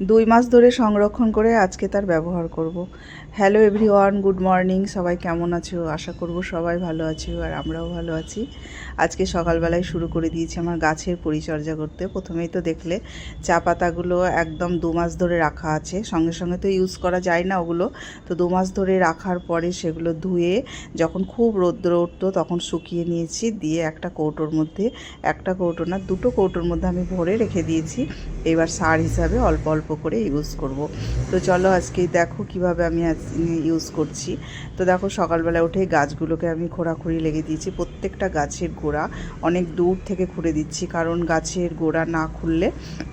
দুই মাস ধরে সংরক্ষণ করে আজকে তার ব্যবহার করব। হ্যালো এভরিওয়ান গুড মর্নিং সবাই কেমন আছো? আশা করব সবাই ভালো আছো আর আমরাও ভালো আছি। আজকে সকালবেলায় শুরু করে দিয়েছি আমার গাছের পরিচর্যা করতে। প্রথমেই তো দেখলে চা পাতাগুলো একদম দু মাস ধরে রাখা আছে। সঙ্গে সঙ্গে তো ইউজ করা যায় না ওগুলো। তো দু মাস ধরে রাখার পরে সেগুলো ধুয়ে যখন খুব রৌদ্র উঠতো তখন শুকিয়ে নিয়েছি। দিয়ে একটা কৌটোর মধ্যে, একটা কৌটো না, দুটো কৌটোর মধ্যে আমি ভরে রেখে দিয়েছি। এবার সার হিসাবে অল্প অল্প করে ইউজ করব। তো চলো আজকে দেখো কীভাবে আমি ইউজ করছি। তো দেখো সকালবেলা উঠে গাছগুলোকে আমি খোঁড়াখুড়ি লেগে দিয়েছি। প্রত্যেকটা গাছের গোড়া অনেক দূর থেকে খুঁড়ে দিচ্ছি, কারণ গাছের গোড়া না খুললে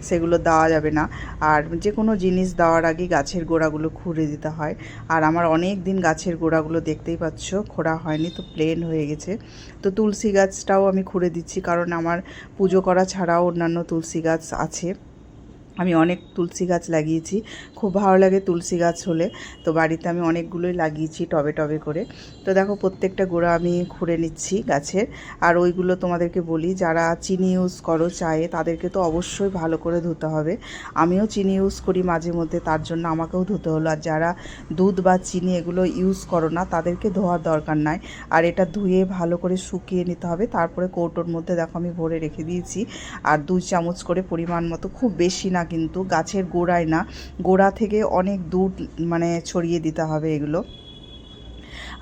সেগুলো দেওয়া যাবে না। আর যে কোনো জিনিস দেওয়ার আগে গাছের গোড়াগুলো খুঁড়ে দিতে হয়। আর আমার অনেক দিন গাছের গোড়াগুলো দেখতেই পাচ্ছ, খোঁড়া হয়নি তো প্লেন হয়ে গেছে। তো তুলসী গাছটাও আমি খুঁড়ে দিচ্ছি, কারণ আমার পুজো করা ছাড়াও অন্যান্য তুলসী গাছ আছে। আমি অনেক তুলসী গাছ লাগিয়েছি। খুব ভালো লাগে তুলসী গাছ হলে। তো বাড়িতে আমি অনেকগুলোই লাগিয়েছি টবে টবে করে। তো দেখো প্রত্যেকটা গোড়া আমি খুঁড়ে নিচ্ছি গাছের। আর ওইগুলো তোমাদেরকে বলি, যারা চিনি ইউজ করো চায়ে, তাদেরকে তো অবশ্যই ভালো করে ধুতে হবে। আমিও চিনি ইউজ করি মাঝে মধ্যে, তার জন্য আমাকেও ধুতে হলো। আর যারা দুধ বা চিনি এগুলো ইউজ করো না, তাদেরকে ধোয়ার দরকার নাই। আর এটা ধুয়ে ভালো করে শুকিয়ে নিতে হবে। তারপরে কৌটোর মধ্যে দেখো আমি ভরে রেখে দিয়েছি। আর দুই চামচ করে পরিমাণ মতো, খুব বেশি না কিন্তু গাছের গোড়ায় না। গোড়া থেকে অনেক দূর মানে ছড়িয়ে দিতে হবে এগুলো।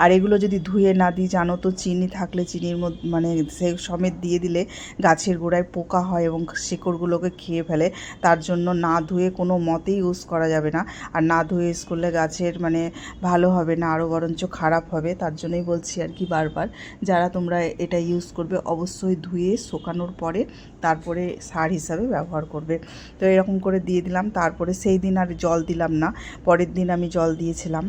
আর এগুলো যদি ধুয়ে না দিই, জানো তো চিনি থাকলে চিনির মধ্যে মানে সে সমেত দিয়ে দিলে গাছের গোড়ায় পোকা হয় এবং শিকড়গুলোকে খেয়ে ফেলে। তার জন্য না ধুয়ে কোনো মতেই ইউজ করা যাবে না। আর না ধুয়ে ইউজ করলে গাছের মানে ভালো হবে না, আরও বরঞ্চ খারাপ হবে। তার জন্যই বলছি আর কি বারবার, যারা তোমরা এটা ইউজ করবে অবশ্যই ধুয়ে শুকানোর পরে তারপরে সার হিসাবে ব্যবহার করবে। তো এরকম করে দিয়ে দিলাম, তারপরে সেই দিন আর জল দিলাম না। পরের দিন আমি জল দিয়েছিলাম।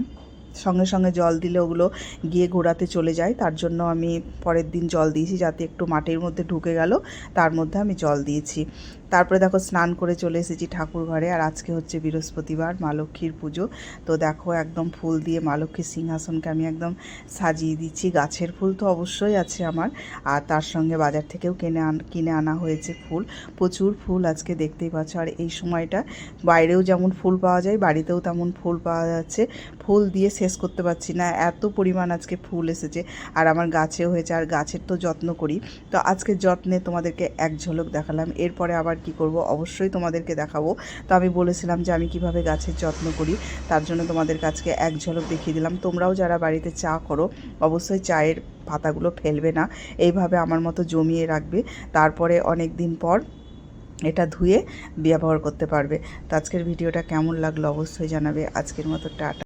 সঙ্গে সঙ্গে জল দিলে ওগুলো গিয়ে গোড়াতে চলে যায়। তার জন্য আমি পরের দিন জল দিয়েছি যাতে একটু মাটির মধ্যে ঢুকে গেল। তার মধ্যে আমি জল দিয়েছি। তারপরে দেখো স্নান করে চলে এসেছি ঠাকুর ঘরে। আর আজকে হচ্ছে বৃহস্পতিবার, মা লক্ষ্মীর পুজো। তো দেখো একদম ফুল দিয়ে মা লক্ষ্মীর সিংহাসনকে আমি একদম সাজিয়ে দিচ্ছি। গাছের ফুল তো অবশ্যই আছে আমার। আর তার সঙ্গে বাজার থেকেও কিনে আন, কিনে আনা হয়েছে ফুল। প্রচুর ফুল আজকে দেখতেই পাচ্ছ। আর এই সময়টা বাইরেও যেমন ফুল পাওয়া যায়, বাড়িতেও তেমন ফুল পাওয়া যাচ্ছে। ফুল দিয়ে শেষ করতে পারছি না। এত পরিমাণ আজকে ফুল এসেছে আর আমার গাছেও হয়েছে আর গাছের তো যত্ন করি। তো আজকে যত্নে তোমাদেরকে এক ঝলক দেখালাম। এরপরে আবার কি করব অবশ্যই তোমাদেরকে দেখাবো। তো আমি বলেছিলাম যে আমি কীভাবে গাছের যত্ন করি, তার জন্য তোমাদের কাছকে এক ঝলক দেখিয়ে দিলাম। তোমরাও যারা বাড়িতে চা করো, অবশ্যই চায়ের পাতাগুলো ফেলবে না। এইভাবে আমার মতো জমিয়ে রাখবে। তারপরে অনেক দিন পর এটা ধুয়ে ব্যবহার করতে পারবে। তো আজকের ভিডিওটা কেমন লাগল অবশ্যই জানাবে। আজকের মতো টাটা।